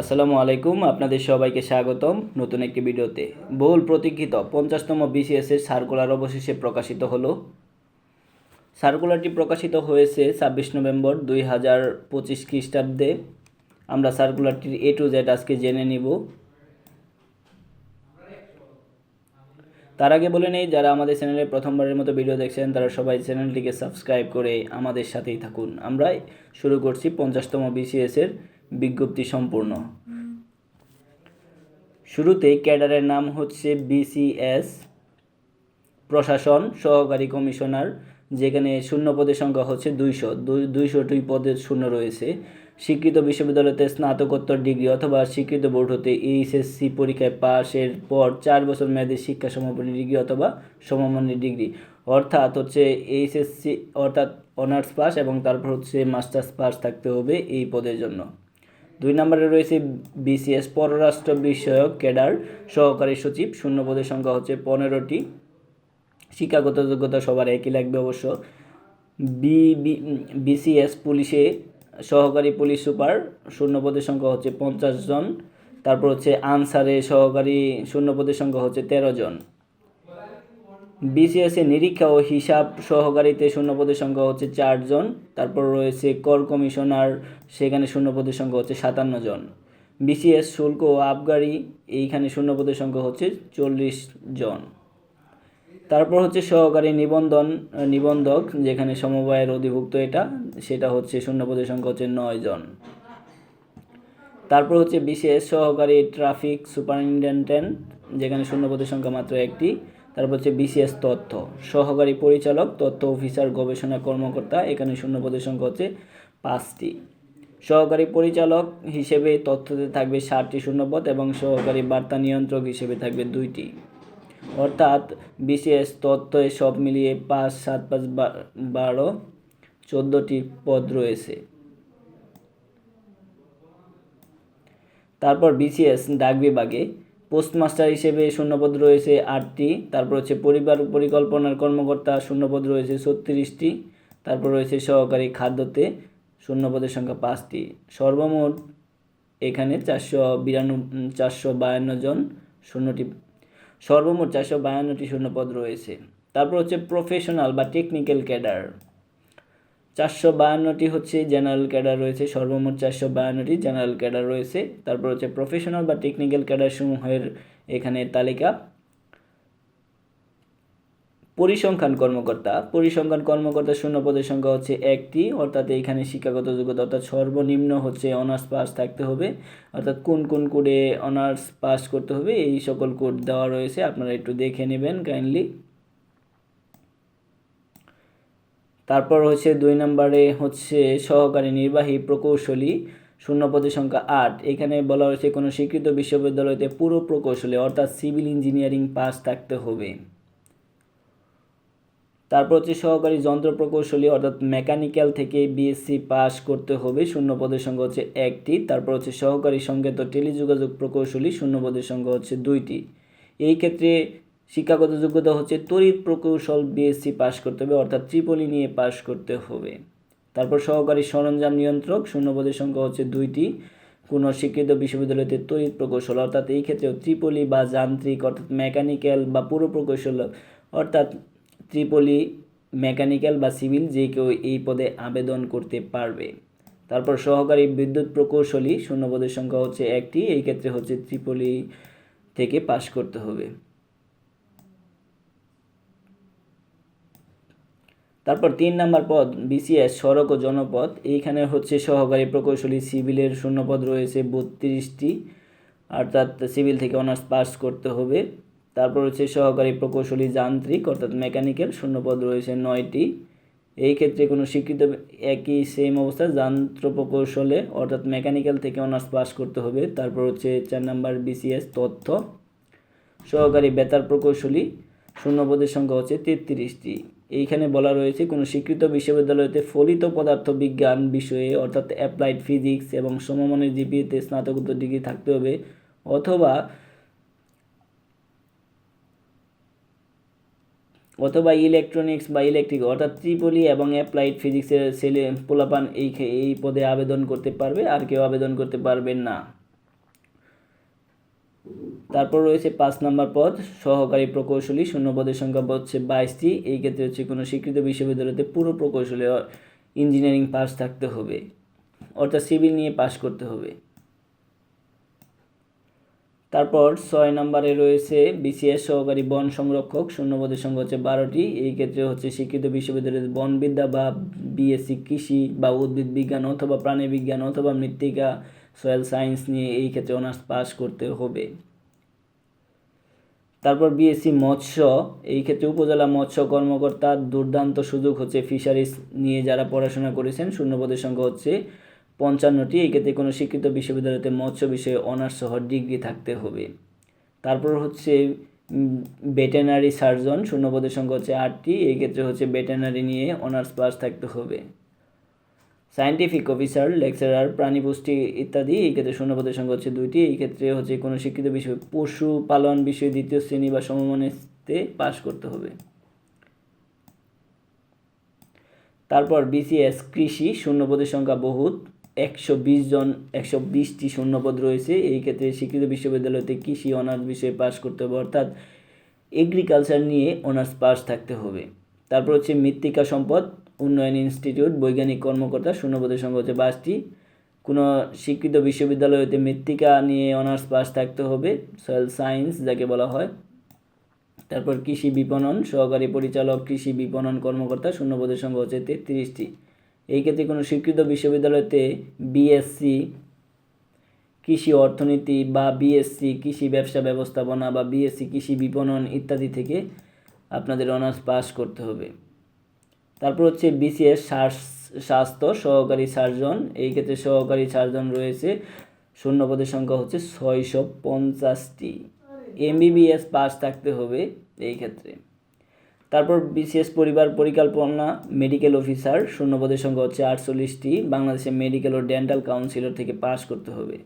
আসসালামু আলাইকুম, আপনাদের সবাইকে স্বাগতম নতুন একটি ভিডিওতে। বহুল প্রতীক্ষিত পঞ্চাশতম বিসিএস এর সার্কুলার অবশেষে প্রকাশিত হলো। সার্কুলারটি প্রকাশিত হয়েছে ছাব্বিশ নভেম্বর দুই হাজার পঁচিশ খ্রিস্টাব্দে। আমরা সার্কুলারটির এ টু জেড আজকে জেনে নিব। তার আগে বলে নেই, যারা আমাদের চ্যানেলে প্রথমবারের মতো ভিডিও দেখছেন, তারা সবাই চ্যানেলটিকে সাবস্ক্রাইব করে আমাদের সাথেই থাকুন। আমরা শুরু করছি পঞ্চাশতম বিসিএস এর বিজ্ঞপ্তি সম্পূর্ণ। শুরুতে ক্যাডারের নাম হচ্ছে বিসিএস প্রশাসন, সহকারী কমিশনার, যেখানে শূন্য পদের সংখ্যা হচ্ছে দুইশো। দুইশোটি পদের শূন্য রয়েছে। স্বীকৃত বিশ্ববিদ্যালয়তে স্নাতকোত্তর ডিগ্রি অথবা স্বীকৃত বোর্ড হতে এইচএসসি পরীক্ষায় পাশের পর চার বছর মেয়াদী শিক্ষা সমাপনী ডিগ্রি অথবা সমমানের ডিগ্রি। অর্থাৎ হচ্ছে এইচএসসি, অর্থাৎ অনার্স পাস এবং তারপর হচ্ছে মাস্টার্স পাস থাকতে হবে এই পদের জন্য। দুই নম্বরে রয়েছে বিসিএস পররাষ্ট্র বিষয়ক ক্যাডার সহকারী সচিব। শূন্য পদের সংখ্যা হচ্ছে পনেরোটি। শিক্ষাগত যোগ্যতা সবার একই লাগবে অবশ্য। বি বিসিএস পুলিশে সহকারী পুলিশ সুপার শূন্য পদের সংখ্যা হচ্ছে পঞ্চাশ জন। তারপর হচ্ছে আনসারে সহকারী শূন্য পদের সংখ্যা হচ্ছে তেরো জন। বিসিএসে নিরীক্ষা ও হিসাব সহকারীতে শূন্যপদের সংখ্যা হচ্ছে চারজন তারপর রয়েছে কর কমিশনার, সেখানে শূন্যপদের সংখ্যা হচ্ছে সাতান্ন জন। বিসিএস শুল্ক ও আবগারি, এইখানে শূন্যপদের সংখ্যা হচ্ছে চল্লিশ জন। তারপর হচ্ছে সহকারী নিবন্ধন, নিবন্ধক, যেখানে সমবায়ের অধিভুক্ত এটা, সেটা হচ্ছে শূন্যপদের সংখ্যা হচ্ছে নয় জন। তারপর হচ্ছে বিসিএস সহকারী ট্রাফিক সুপারিনটেন্ডেন্ট, যেখানে শূন্যপদের সংখ্যা মাত্র একটি। তারপর হচ্ছে বিসিএস তথ্য। সহকারী পরিচালক, তথ্য অফিসার, গবেষণা কর্মকর্তা, এখানে শূন্যপদের সংখ্যা হচ্ছে পাঁচটি। সহকারী পরিচালক হিসেবে তথ্যতে থাকবে ষাটটি শূন্যপদ এবং সহকারী বার্তা নিয়ন্ত্রক হিসেবে থাকবে দুইটি। অর্থাৎ, বিসিএস তথ্য সব মিলিয়ে পাঁচ, সাত, পাঁচ বারো, চোদ্দোটি পদ রয়েছে। তারপর বিসিএস ডাক বিভাগে পোস্টমাস্টার হিসেবে শূন্যপদ রয়েছে আটটি, তারপর হচ্ছে পরিবার পরিকল্পনার কর্মকর্তা শূন্যপদ রয়েছে ছত্রিশটি, তারপর রয়েছে সহকারী খাদ্যতে শূন্যপদের সংখ্যা পাঁচটি। সর্বমোট এখানে চারশো বিরানব্বই চারশো বায়ান্ন জন শূন্যটি, সর্বমোট চারশো বায়ান্নটি শূন্যপদ রয়েছে। তারপর হচ্ছে প্রফেশনাল বা টেকনিক্যাল ক্যাডার চারশো বায়ান্নটি হচ্ছে জেনারেল ক্যাডার রয়েছে, সর্বমোট চারশো বায়ান্নটি জেনারেল ক্যাডার রয়েছে। তারপর হচ্ছে প্রফেশনাল বা টেকনিক্যাল ক্যাডার সমূহের এখানে তালিকা। পরিসংখ্যান কর্মকর্তা। পরিসংখ্যান কর্মকর্তা শূন্য পদের সংখ্যা হচ্ছে একটি, অর্থাৎ এখানে শিক্ষাগত যোগ্যতা, অর্থাৎ সর্বনিম্ন হচ্ছে অনার্স পাস থাকতে হবে। অর্থাৎ কোন কোন কোডে অনার্স পাস করতে হবে, এই সকল কোড দেওয়া রয়েছে, আপনারা একটু দেখে নেবেন কাইন্ডলি। তারপর হচ্ছে দুই নম্বরে হচ্ছে সহকারী নির্বাহী প্রকৌশলী, শূন্য পদের সংখ্যা আট। এখানে বলা হয়েছে কোনো স্বীকৃত বিশ্ববিদ্যালয়তে পুরো প্রকৌশলী, অর্থাৎ সিভিল ইঞ্জিনিয়ারিং পাস থাকতে হবে। তারপর হচ্ছে সহকারী যন্ত্র প্রকৌশলী, অর্থাৎ মেকানিক্যাল থেকে বিএসসি পাস করতে হবে। শূন্য পদের সংখ্যা হচ্ছে একটি। তারপর হচ্ছে সহকারী সংকেত টেলিযোগাযোগ প্রকৌশলী, শূন্য পদের সংখ্যা হচ্ছে দুইটি। এই ক্ষেত্রে শিক্ষাগত যোগ্যতা হচ্ছে তড়িৎ প্রকৌশল বিএসসি পাশ করতে হবে, অর্থাৎ ত্রিপলি নিয়ে পাশ করতে হবে। তারপর সহকারী সরঞ্জাম নিয়ন্ত্রক শূন্যপদের সংখ্যা হচ্ছে দুইটি। কোনো শিক্ষিত বিশ্ববিদ্যালয়তে তড়িৎ প্রকৌশল, অর্থাৎ এই ক্ষেত্রেও ত্রিপলি বা যান্ত্রিক, অর্থাৎ মেকানিক্যাল বা পুরো প্রকৌশল, অর্থাৎ ত্রিপলি, মেকানিক্যাল বা সিভিল যে কেউ এই পদে আবেদন করতে পারবে। তারপর সহকারী বিদ্যুৎ প্রকৌশলী শূন্যপদের সংখ্যা হচ্ছে একটি, এই ক্ষেত্রে হচ্ছে ত্রিপলি থেকে পাশ করতে হবে। তারপর তিন নম্বর পদ বিসিএস সড়ক ও জনপদ। এইখানে হচ্ছে সহকারী প্রকৌশলী সিভিলের শূন্যপদ রয়েছে বত্রিশটি। অর্থাৎ সিভিল থেকে অনার্স পাস করতে হবে। তারপর হচ্ছে সহকারী প্রকৌশলী যান্ত্রিক, অর্থাৎ মেকানিক্যাল, শূন্যপদ রয়েছে নয়টি। এই ক্ষেত্রে কোনো স্বীকৃত একই সেম অবস্থা, যান্ত্র প্রকৌশলে, অর্থাৎ মেকানিক্যাল থেকে অনার্স পাস করতে হবে। তারপর হচ্ছে চার নাম্বার বিসিএস তথ্য। সহকারী বেতার প্রকৌশলী, শূন্যপদের সংখ্যা হচ্ছে তেত্রিশটি। এইখানে বলা রয়েছে, কোনো স্বীকৃত বিশ্ববিদ্যালয়তে ফলিত পদার্থ বিজ্ঞান বিষয়ে, অর্থাৎ অ্যাপ্লাইড ফিজিক্স এবং সমমানের জিপিএতে স্নাতকোত্তর ডিগ্রি থাকতে হবে, অথবা অথবা ইলেকট্রনিক্স বা ইলেকট্রিক, অর্থাৎ ত্রিপলি এবং অ্যাপ্লাইড ফিজিক্সের ছেলে পোলাপান এই এই পদে আবেদন করতে পারবে, আর কেউ আবেদন করতে পারবেন না। তারপর রয়েছে পাঁচ নম্বর পদ, সহকারী প্রকৌশলী শূন্য পদের সংখ্যা হচ্ছে বাইশটি। এই ক্ষেত্রে হচ্ছে কোনো স্বীকৃত বিশ্ববিদ্যালয়তে পুরো প্রকৌশলী ইঞ্জিনিয়ারিং পাস থাকতে হবে, অর্থাৎ সিভিল নিয়ে পাস করতে হবে। তারপর ছয় নম্বরে রয়েছে বিসিএস সহকারী বন সংরক্ষক, শূন্যপদের সংখ্যা হচ্ছে বারোটি। এই ক্ষেত্রে হচ্ছে শিক্ষিত বিশ্ববিদ্যালয়ের বনবিদ্যা বা বিএসসি কৃষি বা উদ্ভিদ বিজ্ঞান অথবা প্রাণী বিজ্ঞান অথবা মৃত্তিকা, সয়েল সায়েন্স নিয়ে এই ক্ষেত্রে অনার্স পাস করতে হবে। তারপর বিএসসি মৎস্য, এই ক্ষেত্রে উপজেলা মৎস্য কর্মকর্তা দুর্দান্ত সুযোগ হচ্ছে ফিশারিজ নিয়ে যারা পড়াশোনা করেছেন, শূন্যপদের সংখ্যা হচ্ছে পঞ্চান্নটি। এই ক্ষেত্রে কোনো শিক্ষিত বিশ্ববিদ্যালয়তে মৎস্য বিষয়ে অনার্স সহ ডিগ্রি থাকতে হবে। তারপর হচ্ছে ভেটেনারি সার্জন, শূন্যপদের সংখ্যা হচ্ছে আটটি। এই ক্ষেত্রে হচ্ছে ভেটেনারি নিয়ে অনার্স পাস থাকতে হবে। সায়েন্টিফিক অফিসার লেকচারার প্রাণী পুষ্টি ইত্যাদি। এই ক্ষেত্রে শূন্যপদের সংখ্যা হচ্ছে দুইটি। এই ক্ষেত্রে হচ্ছে কোনো শিক্ষিত বিষয় পশু পালন বিষয়ে, দ্বিতীয় শ্রেণি বা সমমানেতে পাশ করতে হবে। তারপর বিসিএস কৃষি, শূন্যপদের সংখ্যা বহুত। একশো বিশ জন, একশো বিশটি শূন্যপদ রয়েছে। এই ক্ষেত্রে স্বীকৃত বিশ্ববিদ্যালয়তে কৃষি, অনার্স বিষয়ে পাশ করতে হবে, অর্থাৎ এগ্রিকালচার নিয়ে অনার্স পাস থাকতে হবে। তারপর হচ্ছে মৃত্তিকা সম্পদ। উন্নয়ন ইনস্টিটিউট, বৈজ্ঞানিক কর্মকর্তা শূন্যপদের সংখ্যা হচ্ছে বাইশটি কোনো শিক্ষিত বিশ্ববিদ্যালয়তে মৃত্তিকা নিয়ে অনার্স পাস থাকতে হবে সয়েল সায়েন্স যাকে বলা হয়। তারপর কৃষি বিপণন, সহকারী পরিচালক, কৃষি বিপণন কর্মকর্তা শূন্যপদের সংখ্যা হচ্ছে তেত্রিশটি। এই ক্ষেত্রে কোনো স্বীকৃত বিশ্ববিদ্যালয়তে বিএসসি কৃষি অর্থনীতি বা বিএসসি কৃষি ব্যবসা ব্যবস্থাপনা বা বিএসসি কৃষি বিপণন ইত্যাদি থেকে আপনাদের অনার্স পাস করতে হবে। তারপর হচ্ছে বিসিএস স্বাস্থ্য সহকারী সার্জন। এই ক্ষেত্রে সহকারী সার্জন রয়েছে। শূন্যপদের সংখ্যা হচ্ছে ছয়শো পঞ্চাশটি। এমবিবিএস পাস থাকতে হবে এই ক্ষেত্রে। তারপর বিশেষ পরিবার পরিকল্পনা মেডিকেল অফিসার শূন্যপদের সংখ্যা হচ্ছে আটচল্লিশটি। বাংলাদেশের মেডিকেল ও ডেন্টাল কাউন্সিলর থেকে পাস করতে হবে।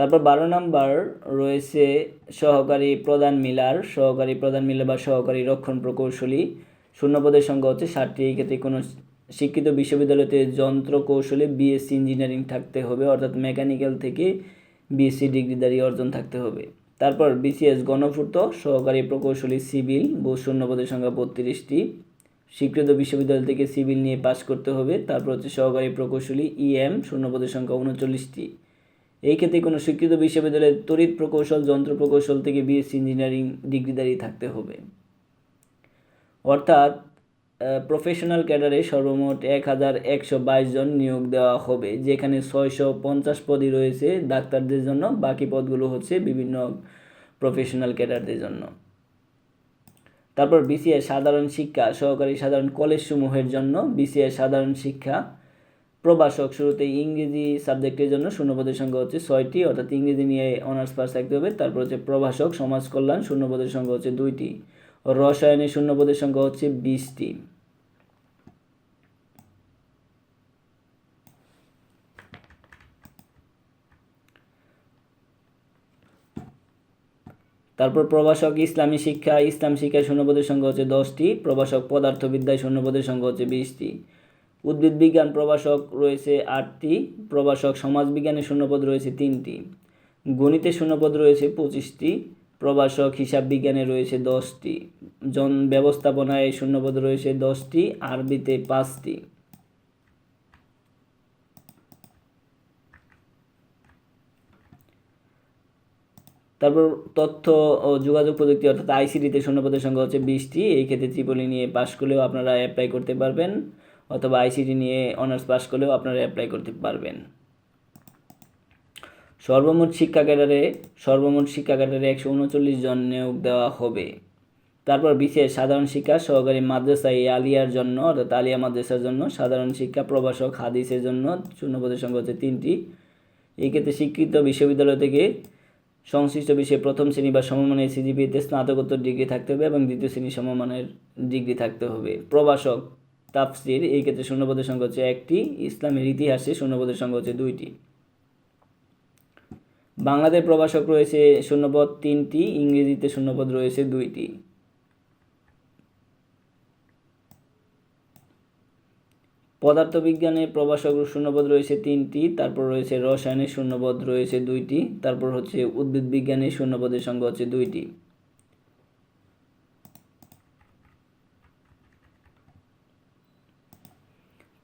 তারপর বারো নাম্বার রয়েছে সহকারী প্রধান মিলার। সহকারী প্রধান মিলার বা সহকারী রক্ষণ প্রকৌশলী। শূন্যপদের সংখ্যা হচ্ছে ষাটটি। এই ক্ষেত্রে কোনো শিক্ষিত বিশ্ববিদ্যালয়তে যন্ত্র কৌশলে বিএসসি ইঞ্জিনিয়ারিং থাকতে হবে, অর্থাৎ মেকানিক্যাল থেকে বিএসসি ডিগ্রিধারী অর্জন থাকতে হবে। তারপর বিসিএস গণপূর্ত সহকারী প্রকৌশলী সিভিল বহু শূন্যপদের সংখ্যা বত্রিশটি। স্বীকৃত বিশ্ববিদ্যালয় থেকে সিভিল নিয়ে পাশ করতে হবে, তারপর হচ্ছে সহকারী প্রকৌশলী ইএম শূন্যপদের সংখ্যা উনচল্লিশটি। এই ক্ষেত্রে কোনো স্বীকৃত বিশ্ববিদ্যালয়ের তড়িৎ প্রকৌশল, যন্ত্র প্রকৌশল থেকে বিএসসি ইঞ্জিনিয়ারিং ডিগ্রিধারী থাকতে হবে। অর্থাৎ প্রফেশনাল ক্যাডারে সর্বমোট এক হাজার একশো বাইশ জন নিয়োগ দেওয়া হবে, যেখানে ছয়শো পঞ্চাশ পদই রয়েছে ডাক্তারদের জন্য, বাকি পদগুলো হচ্ছে বিভিন্ন প্রফেশনাল ক্যাডারদের জন্য। তারপর বিসিএ সাধারণ শিক্ষা, সহকারী সাধারণ কলেজসমূহের জন্য বিসিএ সাধারণ শিক্ষা প্রভাষক শুরুতে ইংরেজি সাবজেক্টের জন্য শূন্যপদের সংখ্যা হচ্ছে ছয়টি, অর্থাৎ ইংরেজি নিয়ে অনার্স পাস থাকতে হবে। তারপর হচ্ছে প্রভাষক, সমাজ কল্যাণ, শূন্যপদের সংখ্যা হচ্ছে দুইটি। রসায়নের শূন্যপদের সংখ্যা হচ্ছে বিশটি। তারপর প্রভাষক ইসলামী শিক্ষা, ইসলাম শিক্ষায় শূন্যপদের সংখ্যা হচ্ছে দশটি, প্রভাষক পদার্থবিদ্যায় শূন্যপদের সংখ্যা হচ্ছে বিশটি। উদ্ভিদ বিজ্ঞান প্রভাষক রয়েছে আটটি, প্রভাষক সমাজবিজ্ঞানের শূন্যপদ রয়েছে তিনটি গণিতের শূন্যপদ রয়েছে পঁচিশটি, প্রভাষক হিসাব বিজ্ঞানে রয়েছে দশটি, জন ব্যবস্থাপনায় শূন্যপদ রয়েছে দশটি, আরবিতে পাঁচটি। তারপর তথ্য ও যোগাযোগ প্রযুক্তি অর্থাৎ আইসিডিতে শূন্যপদের সংখ্যা হচ্ছে বিশটি, এই ক্ষেত্রে ত্রিপলি নিয়ে পাশ করলেও আপনারা অ্যাপ্লাই করতে পারবেন। অথবা আইসিটি নিয়ে অনার্স পাশ করলেও আপনারা অ্যাপ্লাই করতে পারবেন। সর্বমোট শিক্ষা ক্যাডারে, সর্বমোট শিক্ষা ক্যাডারে একশো উনচল্লিশ জন নিয়োগ দেওয়া হবে। তারপর বিশেষ সাধারণ শিক্ষা সহকারী মাদ্রাসা এই আলিয়ার জন্য, অর্থাৎ আলিয়া মাদ্রাসার জন্য সাধারণ শিক্ষা প্রভাষক হাদিসের জন্য শূন্যপদের সংখ্যা হচ্ছে তিনটি। এই ক্ষেত্রে শিক্ষিত বিশ্ববিদ্যালয় থেকে সংশ্লিষ্ট বিষয়ে প্রথম শ্রেণি বা সমমানের সিজিপিতে স্নাতকোত্তর ডিগ্রি থাকতে হবে এবং দ্বিতীয় শ্রেণি সমমানের ডিগ্রি থাকতে হবে। প্রভাষক তাফসির, এই ক্ষেত্রে শূন্যপদের সংখ্যা হচ্ছে একটি, ইসলামের ইতিহাসে শূন্যপদের সংখ্যা হচ্ছে দুইটি। বাংলাদেশ প্রভাষক রয়েছে শূন্যপদ তিনটি, ইংরেজিতে শূন্যপদ রয়েছে দুইটি। পদার্থবিজ্ঞানে প্রভাষক শূন্যপদ রয়েছে তিনটি, তারপর রয়েছে রসায়নে শূন্যপদ রয়েছে দুইটি, তারপর হচ্ছে উদ্ভিদ বিজ্ঞানে শূন্যপদের সংখ্যা হচ্ছে দুইটি।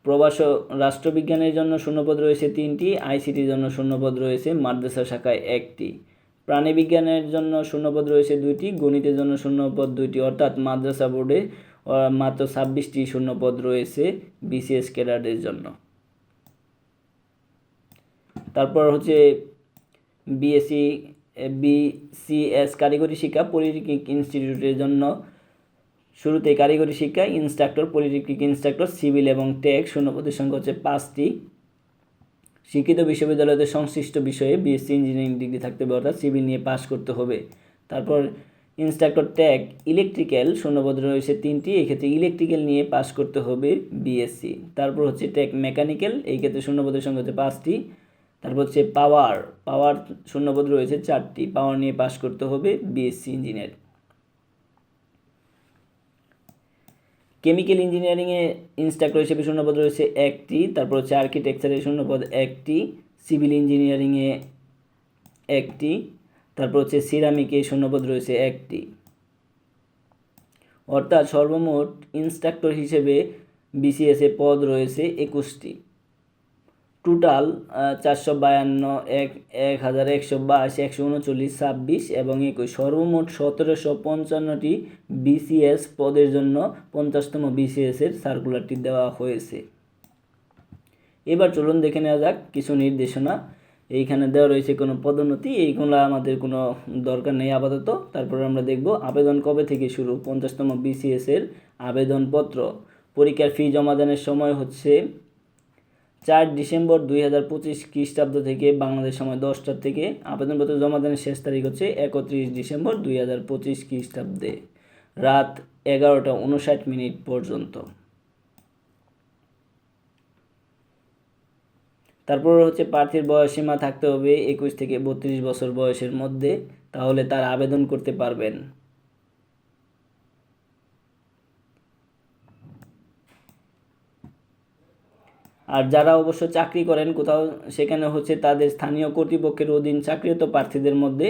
প্রবাস রাষ্ট্রবিজ্ঞানের জন্য শূন্যপদ রয়েছে তিনটি, আইসিটির জন্য শূন্যপদ রয়েছে, মাদ্রাসা শাখায় একটি। প্রাণীবিজ্ঞানের জন্য শূন্যপদ রয়েছে দুইটি, গণিতের জন্য শূন্যপদ দুইটি, অর্থাৎ মাদ্রাসা বোর্ডে মাত্র ছাব্বিশটি শূন্যপদ রয়েছে বিসিএস ক্যাডারদের জন্য। তারপর হচ্ছে বিএসসি বিসিএস কারিগরি শিক্ষা পলিটেকনিক ইনস্টিটিউটের জন্য শুরুতে কারিগরি শিক্ষা ইনস্ট্রাক্টর পলিটেকনিক ইনস্ট্রাক্টর সিভিল এবং টেক শূন্যপদের সংখ্যা হচ্ছে পাঁচটি। শিক্ষিত বিশ্ববিদ্যালয়তে সংশ্লিষ্ট বিষয়ে বিএসসি ইঞ্জিনিয়ারিং ডিগ্রি থাকতে হবে, অর্থাৎ সিভিল নিয়ে পাস করতে হবে। তারপর ইনস্ট্রাক্টর ট্যাগ ইলেকট্রিক্যাল শূন্যপদ রয়েছে তিনটি, এক্ষেত্রে ইলেকট্রিক্যাল নিয়ে পাস করতে হবে বিএসসি তারপর হচ্ছে ট্যাগ মেকানিক্যাল এই ক্ষেত্রে শূন্যপদের সংখ্যা হচ্ছে পাঁচটি। তারপর হচ্ছে পাওয়ার পাওয়ার শূন্যপদ রয়েছে চারটি পাওয়ার নিয়ে পাস করতে হবে বিএসসি ইঞ্জিনিয়ার কেমিক্যাল ইঞ্জিনিয়ারিংয়ে ইনস্ট্রাক্টর হিসেবে শূন্যপদ রয়েছে একটি, তারপর হচ্ছে আর্কিটেকচারের শূন্যপদ একটি, সিভিল ইঞ্জিনিয়ারিংয়ে একটি, তারপর হচ্ছে সিরামিকে শূন্যপদ রয়েছে একটি। অর্থাৎ সর্বমোট ইনস্ট্রাক্টর হিসেবে বিসিএসে পদ রয়েছে একুশটি। টোটাল চারশো বায়ান্ন, এক এক হাজার একশো বাইশ, একশো উনচল্লিশ, ছাব্বিশ এবং একুশ। সর্বমোট সতেরোশো পঞ্চান্নটি বিসিএস পদের জন্য পঞ্চাশতম বিসিএসের সার্কুলারটি দেওয়া হয়েছে। এবার চলুন দেখে নেওয়া যাক, কিছু নির্দেশনা। এইখানে দেওয়া রয়েছে কোনো পদোন্নতি, এইগুলো আমাদের কোনো দরকার নেই আপাতত। তারপর আমরা দেখব আবেদন কবে থেকে শুরু, পঞ্চাশতম বিসিএস এর আবেদনপত্র। পরীক্ষার ফি জমাদানের সময় হচ্ছে চার ডিসেম্বর দুই হাজার পঁচিশ খ্রিস্টাব্দ থেকে বাংলাদেশ সময় দশটার থেকে আবেদনপত্র জমাদানের শেষ তারিখ হচ্ছে একত্রিশ ডিসেম্বর দুই হাজার পঁচিশ খ্রিস্টাব্দে, রাত এগারোটা উনষাট মিনিট পর্যন্ত। তারপর হচ্ছে প্রার্থীর বয়স সীমা থাকতে হবে একুশ থেকে বত্রিশ বছর বয়সের মধ্যে, তাহলে তার আবেদন করতে পারবেন। আর যারা অবশ্য চাকরি করেন, কোথাও সেখানে হচ্ছে তাদের স্থানীয় কর্তৃপক্ষের অধীন চাকরিরত প্রার্থীদের মধ্যে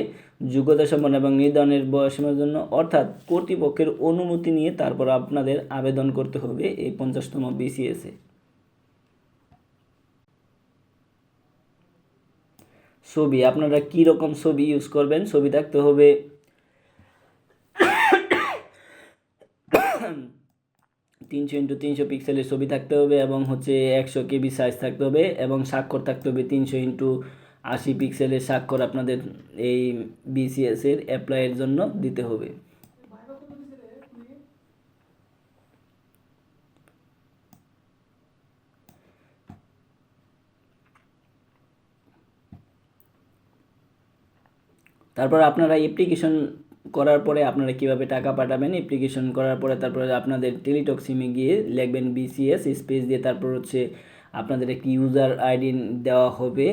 যোগ্যতা সম্পন্ন এবং নির্ধারণের বয়সীমার জন্য, অর্থাৎ কর্তৃপক্ষের অনুমতি নিয়ে তারপর আপনাদের আবেদন করতে হবে এই পঞ্চাশতম বিসিএসে ছবি, আপনারা কী রকম ছবি ইউজ করবেন? ছবি থাকতে হবে তিনশো ইন্টু তিনশো পিক্সেলের ছবি থাকতে হবে এবং হচ্ছে একশো কেবি সাইজ থাকতে হবে এবং স্বাক্ষর থাকতে হবে তিনশো ইন্টু আশি পিক্সেলের স্বাক্ষর আপনাদের এই বিসিএস এর অ্যাপ্লাইয়ের জন্য দিতে হবে। তারপর আপনারা অ্যাপ্লিকেশন করার পরে আপনারা কীভাবে টাকা পাঠাবেন অ্যাপ্লিকেশন করার পরে তারপরে আপনাদের টেলিটক সিমে গিয়ে লিখবেন বিসিএস স্পেস দিয়ে তারপর হচ্ছে আপনাদের একটি ইউজার আইডি দেওয়া হবে।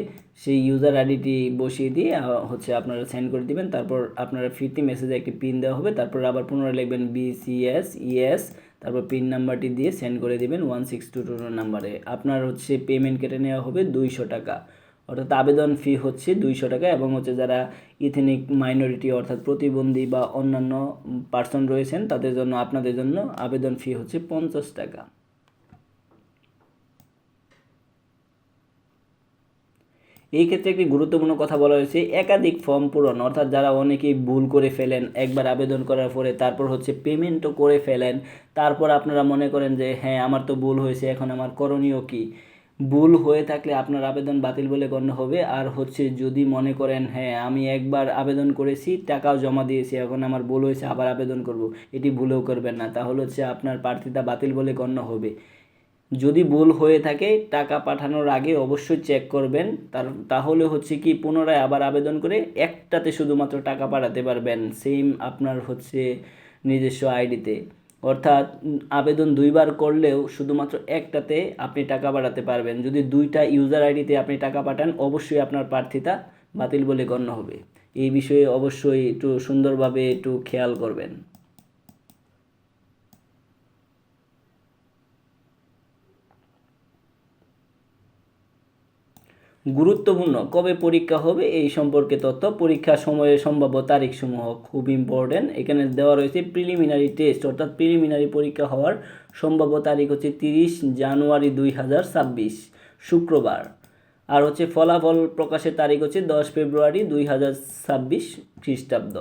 সেই ইউজার আইডিটি বসিয়ে দিয়ে হচ্ছে আপনারা সেন্ড করে দিবেন। তারপর আপনারা ফিরতি মেসেজে একটি পিন দেওয়া হবে। তারপর আবার পুনরায় লিখবেন বিসিএস ইএস তারপর পিন নাম্বারটি দিয়ে সেন্ড করে দিবেন। ওয়ান সিক্স টু টু নাম্বারে আপনার হচ্ছে পেমেন্ট কেটে নেওয়া হবে দুইশো টাকা। অর্থাৎ আবেদন ফি হচ্ছে দুইশো টাকা এবং হচ্ছে যারা ইথেনিক মাইনরিটি অর্থাৎ প্রতিবন্ধী বা অন্যান্য পার্সন রয়েছেন, তাদের জন্য, আপনাদের জন্য আবেদন ফি হচ্ছে পঞ্চাশ টাকা। এই ক্ষেত্রে একটি গুরুত্বপূর্ণ কথা বলা হয়েছে, একাধিক ফর্ম পূরণ, অর্থাৎ যারা অনেকেই ভুল করে ফেলেন, একবার আবেদন করার পরে তারপর হচ্ছে পেমেন্টও করে ফেলেন, তারপর আপনারা মনে করেন যে হ্যাঁ আমার তো ভুল হয়েছে, এখন আমার করণীয় কী? ভুল হয়ে থাকলে আপনার আবেদন বাতিল বলে গণ্য হবে। আর হচ্ছে যদি মনে করেন হ্যাঁ আমি একবার আবেদন করেছি, টাকাও জমা দিয়েছি, এখন আমার ভুল হয়েছে, আবার আবেদন করব। এটি ভুলেও করবেন না। তাহলে হচ্ছে আপনার প্রার্থিতা বাতিল বলে গণ্য হবে। যদি ভুল হয়ে থাকে, টাকা পাঠানোর আগে অবশ্যই চেক করবেন। তার, তাহলে হচ্ছে কি, পুনরায় আবার আবেদন করে একটাতে শুধুমাত্র টাকা পাঠাতে পারবেন। সেম আপনার হচ্ছে নিজস্ব আইডিতে। অর্থাৎ আবেদন দুইবার করলেও শুধুমাত্র একটাতে আপনি টাকা পাঠাতে পারবেন। যদি দুইটা ইউজার আইডিতে আপনি টাকা পাঠান, অবশ্যই আপনার প্রার্থিতা বাতিল বলে গণ্য হবে। এই বিষয়ে অবশ্যই একটু সুন্দরভাবে একটু খেয়াল করবেন। গুরুত্বপূর্ণ। কবে পরীক্ষা হবে এই সম্পর্কে তথ্য। পরীক্ষা সময়ের সম্ভাব্য তারিখসমূহ খুব ইম্পর্ট্যান্ট এখানে দেওয়া রয়েছে প্রিলিমিনারি টেস্ট অর্থাৎ প্রিলিমিনারি পরীক্ষা হওয়ার সম্ভাব্য তারিখ হচ্ছে তিরিশ জানুয়ারি দুই হাজার ছাব্বিশ, শুক্রবার। আর হচ্ছে ফলাফল প্রকাশের তারিখ হচ্ছে দশ ফেব্রুয়ারি দুই হাজার ছাব্বিশ খ্রিস্টাব্দ।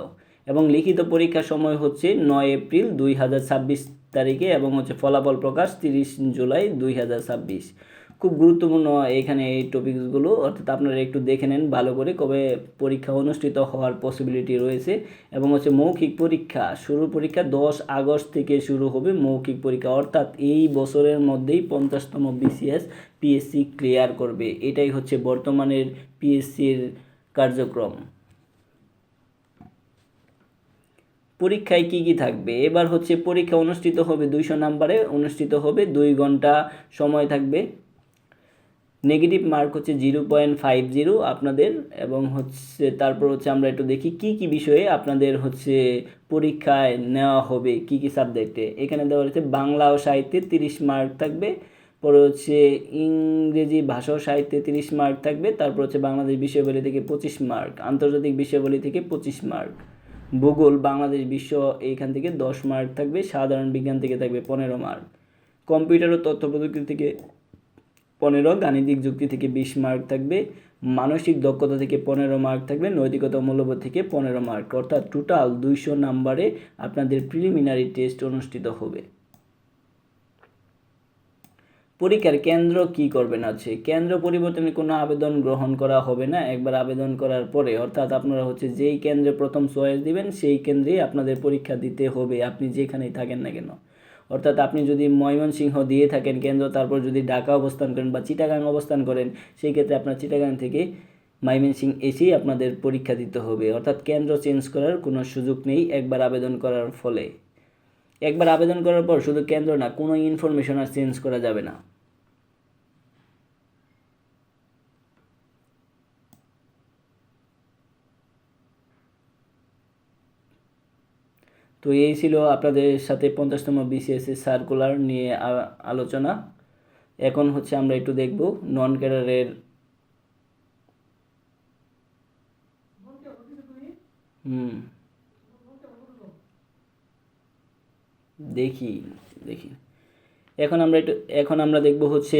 এবং লিখিত পরীক্ষার সময় হচ্ছে নয় এপ্রিল দুই হাজার ছাব্বিশ তারিখে এবং হচ্ছে ফলাফল প্রকাশ তিরিশ জুলাই দুই হাজার ছাব্বিশ। খুব গুরুত্বপূর্ণ এখানে এই টপিকসগুলো অর্থাৎ আপনারা একটু দেখে নেন ভালো করে কবে পরীক্ষা অনুষ্ঠিত হওয়ার পসিবিলিটি রয়েছে এবং হচ্ছে মৌখিক পরীক্ষা শুরু পরীক্ষা দশ আগস্ট থেকে শুরু হবে মৌখিক পরীক্ষা। অর্থাৎ এই বছরের মধ্যেই পঞ্চাশতম বিসিএস পিএসসি ক্লিয়ার করবে। এটাই হচ্ছে বর্তমানের পিএসসির কার্যক্রম। পরীক্ষায় কি কি থাকবে? এবার হচ্ছে পরীক্ষা অনুষ্ঠিত হবে দুইশো নাম্বারে অনুষ্ঠিত হবে দুই ঘণ্টা সময় থাকবে। নেগেটিভ মার্ক হচ্ছে জিরো পয়েন্ট ফাইভ জিরো আপনাদের এবং হচ্ছে তারপর হচ্ছে আমরা একটু দেখি কি কি বিষয়ে আপনাদের হচ্ছে পরীক্ষায় নেওয়া হবে, কি কি সাবজেক্টে এখানে দেওয়া রয়েছে বাংলা ও সাহিত্যে তিরিশ মার্ক থাকবে, পরে হচ্ছে ইংরেজি ভাষা ও সাহিত্যে তিরিশ মার্ক থাকবে, তারপর হচ্ছে বাংলাদেশ বিষয়াবলী থেকে পঁচিশ মার্ক আন্তর্জাতিক বিষয়াবলী থেকে পঁচিশ মার্ক ভূগোল, বাংলাদেশ বিশ্ব এইখান থেকে দশ মার্ক থাকবে, সাধারণ বিজ্ঞান থেকে থাকবে পনেরো মার্ক কম্পিউটার ও তথ্য প্রযুক্তি থেকে পনেরো, গাণিতিক যুক্তি থেকে বিশ মার্ক থাকবে, মানসিক দক্ষতা থেকে পনেরো মার্ক থাকবে, নৈতিকতা মূল্যবোধ থেকে পনেরো মার্ক অর্থাৎ টোটাল দুইশো নাম্বারে আপনাদের প্রিলিমিনারি টেস্ট অনুষ্ঠিত হবে। পরীক্ষার কেন্দ্র কি করবেন আছে কেন্দ্র পরিবর্তনে কোনো আবেদন গ্রহণ করা হবে না, একবার আবেদন করার পরে, অর্থাৎ আপনারা হচ্ছে যেই কেন্দ্রে প্রথম চয়েস দিবেন, সেই কেন্দ্রেই আপনাদের পরীক্ষা দিতে হবে, আপনি যেখানেই থাকেন না কেন। অর্থাৎ আপনি যদি ময়মনসিংহ দিয়ে থাকেন কেন্দ্র, তারপর যদি ঢাকা অবস্থান করেন বা চিটাগাং অবস্থান করেন, সেই ক্ষেত্রে আপনার চিটাগাং থেকে মাইমেনসিং এসেই আপনাদের পরীক্ষা দিতে হবে। অর্থাৎ কেন্দ্র চেঞ্জ করার কোনো সুযোগ নেই একবার আবেদন করার ফলে। একবার আবেদন করার পর শুধু কেন্দ্র না, কোনো ইনফরমেশন আর চেঞ্জ করা যাবে না। তো এই ছিল আপনাদের সাথে পঞ্চাশতম বিসিএস এর সার্কুলার নিয়ে আলোচনা। এখন হচ্ছে আমরা একটু দেখব নন ক্যাডারের হুম, দেখি দেখি। এখন আমরা একটু, এখন আমরা দেখব হচ্ছে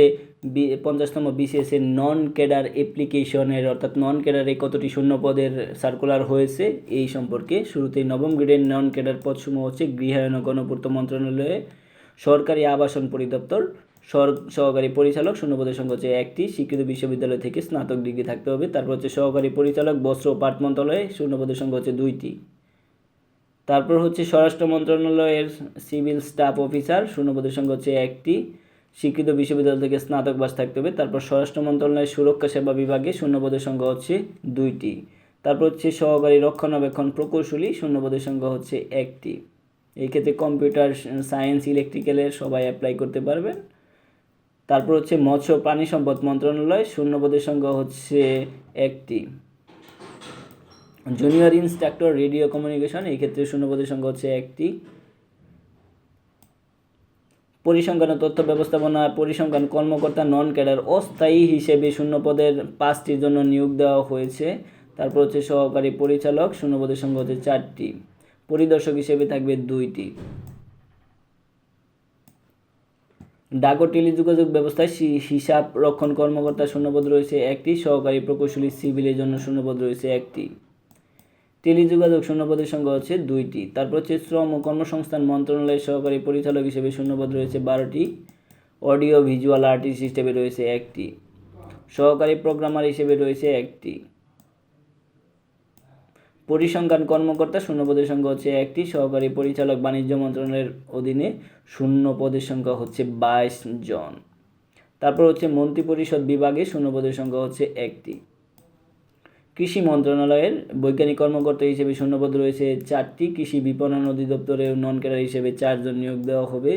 পঞ্চাশতম বিসিএস এর নন ক্যাডার অ্যাপ্লিকেশনের অর্থাৎ নন ক্যাডারে কতটি শূন্য পদের সার্কুলার হয়েছে, এই সম্পর্কে শুরুতে নবম গ্রেডের নন ক্যাডার পদসমূহ হচ্ছে গৃহায়ন ও গণপূর্ত মন্ত্রণালয়ে সরকারি আবাসন পরিদপ্তর সহকারী পরিচালক, শূন্যপদের সংখ্যা হচ্ছে একটি, স্বীকৃত বিশ্ববিদ্যালয় থেকে স্নাতক ডিগ্রি থাকতে হবে, তারপর হচ্ছে সহকারী পরিচালক, বস্ত্র ও পাট মন্ত্রণালয়ে শূন্যপদের সংখ্যা হচ্ছে দুইটি। তারপর হচ্ছে স্বরাষ্ট্র মন্ত্রণালয়ের সিভিল স্টাফ অফিসার শূন্যপদের সংখ্যা হচ্ছে একটি স্বীকৃত বিশ্ববিদ্যালয় থেকে স্নাতক বাস থাকতে হবে। তারপর স্বরাষ্ট্র মন্ত্রণালয়ের সুরক্ষা সেবা বিভাগে শূন্যপদের সংখ্যা হচ্ছে দুইটি। তারপর হচ্ছে সহকারী রক্ষণাবেক্ষণ প্রকৌশলী শূন্যপদের সংখ্যা হচ্ছে একটি। এই ক্ষেত্রে কম্পিউটার, সায়েন্স ইলেকট্রিক্যালের সবাই অ্যাপ্লাই করতে পারবেন তারপর হচ্ছে মৎস্য প্রাণী সম্পদ মন্ত্রণালয় শূন্যপদের সংখ্যা হচ্ছে একটি। জুনিয়র ইনস্ট্রাক্টর রেডিও কমিউনিকেশন এই ক্ষেত্রে শূন্যপদের সংখ্যা হচ্ছে একটি। পরিসংখ্যান তথ্য ব্যবস্থাপনা পরিসংখ্যান কর্মকর্তা নন ক্যাডার অস্থায়ী হিসেবে শূন্যপদের পাঁচটির জন্য নিয়োগ দেওয়া হয়েছে। তারপর হচ্ছে সহকারী পরিচালক শূন্যপদের সংখ্যা হচ্ছে চারটি। পরিদর্শক হিসেবে থাকবে দুইটি। ডাক ও টেলিযোগাযোগ ব্যবস্থায় হিসাব রক্ষণ কর্মকর্তা শূন্যপদ রয়েছে একটি, সহকারী প্রকৌশলী সিভিলের জন্য শূন্যপদ রয়েছে একটি। টেলিযোগাযোগ শূন্যপদের সংখ্যা হচ্ছে দুইটি। তারপর হচ্ছে শ্রম ও কর্মসংস্থান মন্ত্রণালয়ের সহকারী পরিচালক হিসেবে শূন্যপদ রয়েছে বারোটি। অডিও, ভিজুয়াল আর্টিস্ট হিসেবে রয়েছে একটি। সহকারী প্রোগ্রামার হিসেবে রয়েছে একটি। পরিসংখ্যান কর্মকর্তা শূন্য পদের সংখ্যা হচ্ছে একটি। সহকারী পরিচালক বাণিজ্য মন্ত্রণালয়ের অধীনে শূন্য পদের সংখ্যা হচ্ছে বাইশ জন। তারপর হচ্ছে মন্ত্রিপরিষদ বিভাগে শূন্য পদের সংখ্যা হচ্ছে একটি। কৃষি মন্ত্রণালয়ের বৈজ্ঞানিক কর্মকর্তা হিসেবে শূন্যপদ রয়েছে চারটি কৃষি বিপণন অধিদপ্তরে নন ক্যাডার হিসেবে চারজন নিয়োগ দেওয়া হবে।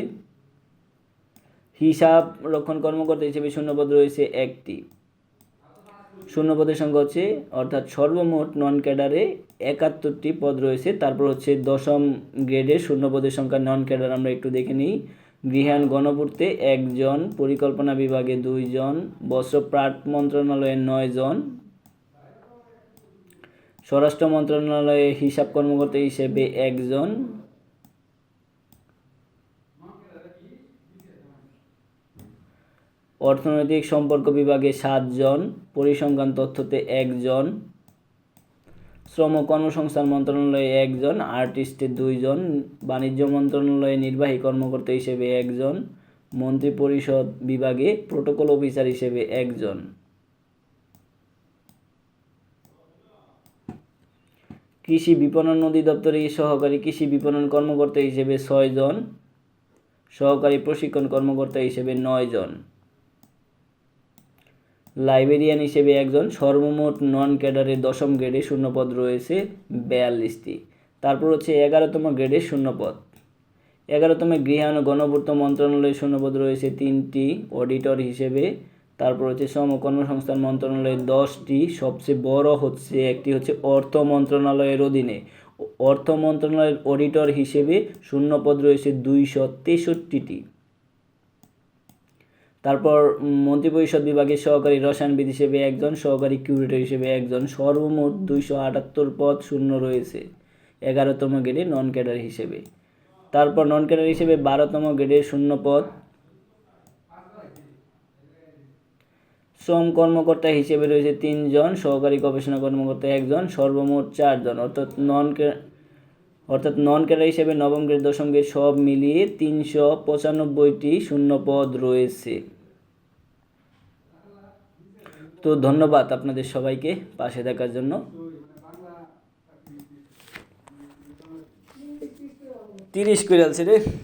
হিসাব রক্ষণ কর্মকর্তা হিসেবে শূন্যপদ রয়েছে একটি। শূন্যপদের সংখ্যা হচ্ছে, অর্থাৎ সর্বমোট নন ক্যাডারে একাত্তরটি পদ রয়েছে। তারপর হচ্ছে দশম গ্রেডের শূন্যপদের সংখ্যা নন ক্যাডার আমরা একটু দেখে নিই। গৃহায়ণ গণপূর্তে একজন, পরিকল্পনা বিভাগে দুইজন বস্ত্র প্রাট মন্ত্রণালয়ে নয় জন স্বরাষ্ট্র মন্ত্রণালয়ে হিসাব কর্মকর্তা হিসেবে একজন অর্থনৈতিক সম্পর্ক বিভাগে সাতজন, পরিসংখ্যান তথ্যতে একজন, শ্রম কর্মসংস্থান মন্ত্রণালয়ে একজন, আর্টিস্টে দুইজন, বাণিজ্য মন্ত্রণালয়ে নির্বাহী কর্মকর্তা হিসেবে একজন, মন্ত্রিপরিষদ বিভাগে প্রোটোকল অফিসার হিসেবে একজন। কৃষি বিপণন অধিদপ্তরে সহকারী কৃষি বিপণন কর্মকর্তা হিসেবে ছয়জন সহকারী প্রশিক্ষণ কর্মকর্তা হিসেবে নয় জন। লাইব্রেরিয়ান হিসেবে একজন, সর্বমোট নন ক্যাডারে দশম গ্রেডে শূন্যপদ রয়েছে বিয়াল্লিশটি। তারপর হচ্ছে এগারোতম গ্রেডে শূন্যপদ। এগারোতম গৃহায়ণ গণপূর্ত মন্ত্রণালয়ে শূন্যপদ রয়েছে তিনটি অডিটর হিসেবে। তারপর হচ্ছে শ্রম কর্মসংস্থান মন্ত্রণালয়ে দশটি সবচেয়ে বড় হচ্ছে, একটি হচ্ছে অর্থ মন্ত্রণালয়ের অধীনে। অর্থ মন্ত্রণালয়ের অডিটর হিসেবে শূন্যপদ রয়েছে দুইশো তেষট্টিটি। তারপর মন্ত্রিপরিষদ বিভাগের সহকারী রসায়নবিদ হিসেবে একজন, সহকারী কিউরেটর হিসেবে একজন, সর্বমোট দুইশো আটাত্তর পদ শূন্য রয়েছে, এগারোতম গ্রেডে নন ক্যাডার হিসেবে। তারপর নন ক্যাডার হিসেবে বারোতম গ্রেডের শূন্য পদ শ্রম কর্মকর্তা হিসেবে রয়েছে তিনজন, সহকারী গবেষণা কর্মকর্তা একজন, সর্বমোট চারজন। অর্থাৎ নন অর্থাৎ নন ক্যাডার হিসেবে নবম গ্রেড দশম গ্রেড সব মিলিয়ে তিনশো পঁচানব্বইটি শূন্য পদ রয়েছে। তো ধন্যবাদ আপনাদের সবাইকে পাশে থাকার জন্য। তিরিশ আছে রে